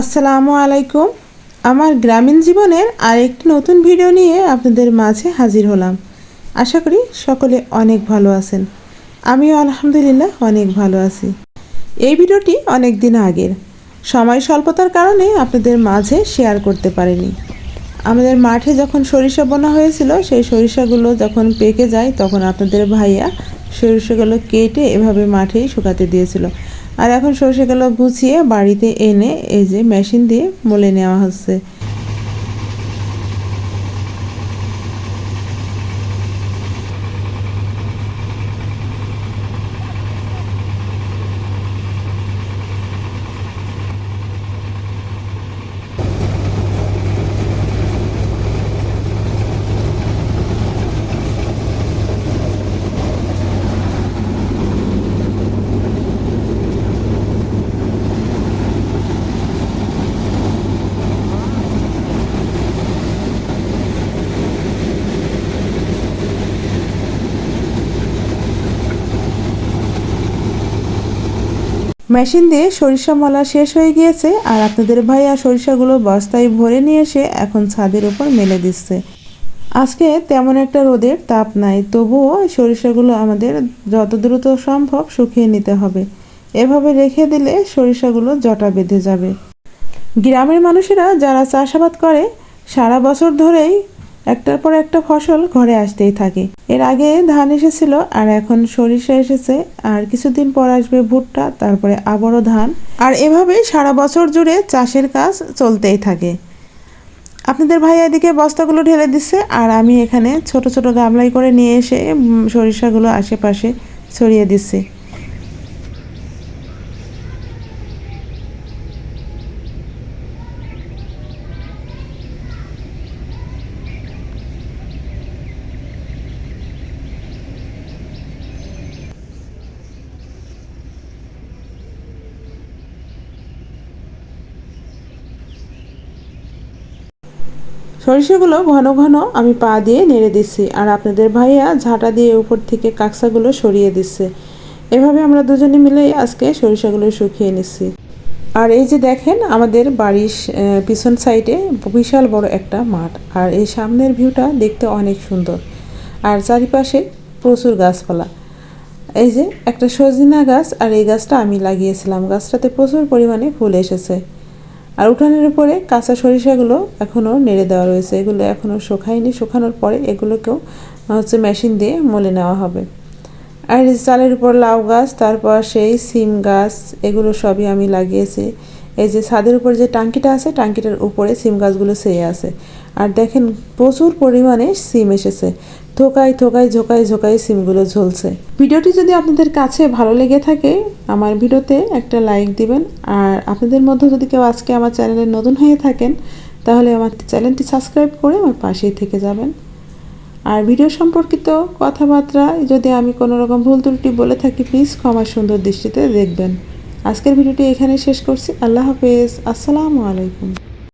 আসসালামু আলাইকুম। আমার গ্রামীণ জীবনের আরেকটি নতুন ভিডিও নিয়ে আপনাদের মাঝে হাজির হলাম। আশা করি সকলে অনেক ভালো আছেন। আমিও আলহামদুলিল্লাহ অনেক ভালো আছি। এই ভিডিওটি অনেক দিন আগের। সময় স্বল্পতার কারণে আপনাদের মাঝে শেয়ার করতে পারিনি। আমাদের মাঠে যখন সরিষা বোনা হয়েছিল, সেই সরিষাগুলো যখন পেকে যায়, তখন আপনাদের ভাইয়া সরিষাগুলো কেটে এভাবে মাঠেই শুকাতে দিয়েছিল। আর এখন সরষেগুলো গুছিয়ে বাড়িতে এনে এই যে মেশিন দিয়ে মলে নেওয়া হচ্ছে। মেশিন দিয়ে সরিষা মলা শেষ হয়ে গিয়েছে আর আপনাদের ভাইয়া সরিষাগুলো বস্তায় ভরে নিয়ে এসে এখন ছাদের উপর মেলে দিচ্ছে। আজকে তেমন একটা রোদের তাপ নাই, তবুও সরিষাগুলো আমাদের যত দ্রুত সম্ভব শুকিয়ে নিতে হবে। এভাবে রেখে দিলে সরিষাগুলো জটা বেঁধে যাবে। গ্রামের মানুষেরা যারা চাষাবাদ করে, সারা বছর ধরেই একটার পর একটা ফসল ঘরে আসতেই থাকে। এর আগে ধান এসেছিল আর এখন সরিষা এসেছে। আর কিছুদিন পর আসবে ভুট্টা, তারপরে আবারও ধান। আর এভাবেই সারা বছর জুড়ে চাষের কাজ চলতেই থাকে। আপনাদের ভাই এদিকে বস্তাগুলো ঢেলে দিচ্ছে আর আমি এখানে ছোট ছোট গামলাই করে নিয়ে এসে সরিষাগুলো আশেপাশে ছড়িয়ে দিচ্ছি। সরিষাগুলো ঘন ঘন আমি পা দিয়ে নেড়ে দিচ্ছি, আর আপনাদের ভাইয়া ঝাঁটা দিয়ে উপর থেকে কাকসাগুলো সরিয়ে দিচ্ছে। এভাবে আমরা দুজনে মিলে আজকে সরিষাগুলো শুকিয়ে নিচ্ছি। আর এই যে দেখেন, আমাদের বাড়ির পিছন সাইডে বিশাল বড় একটা মাঠ, আর এই সামনের ভিউটা দেখতে অনেক সুন্দর। আর চারিপাশে প্রচুর গাছপালা। এই যে একটা সজিনা গাছ, আর এই গাছটা আমি লাগিয়েছিলাম। গাছটাতে প্রচুর পরিমাণে ফুল এসেছে। আর উঠানের উপরে কাঁচা সরিষাগুলো এখনও নেড়ে দেওয়া রয়েছে। এগুলো এখনও শুকায়নি। শুকানোর পরে এগুলোকেও হচ্ছে মেশিন দিয়ে মলে নেওয়া হবে। আর চালের উপর লাউ গাছ, তারপর সেই সিম গাছ, এগুলো সবই আমি লাগিয়েছি। এই যে ছাদের উপর যে টাঙ্কিটা আছে, টাঙ্কিটার উপরে সিম গাছগুলো সেয়ে আছে। আর দেখেন প্রচুর পরিমাণে সিম এসেছে। থোকায় থোকায় ঝোকায় ঝোকায় সিমগুলো ঝলছে। ভিডিওটি যদি আপনাদের কাছে ভালো লেগে থাকে, আমার ভিডিওতে একটা লাইক দিবেন। আর আপনাদের মধ্যে যদি কেউ আজকে আমার চ্যানেলে নতুন হয়ে থাকেন, তাহলে আমার চ্যানেলটি সাবস্ক্রাইব করে আমার পাশেই থেকে যাবেন। আর ভিডিও সম্পর্কিত কথাবার্তা যদি আমি কোনো রকম ভুল ত্রুটি বলে থাকি প্লিজ ক্ষমা সুন্দর দৃষ্টিতে দেখবেন। আজকের ভিডিওটি এখানে শেষ করছি। আল্লাহ হাফেজ। আসসালামু আলাইকুম।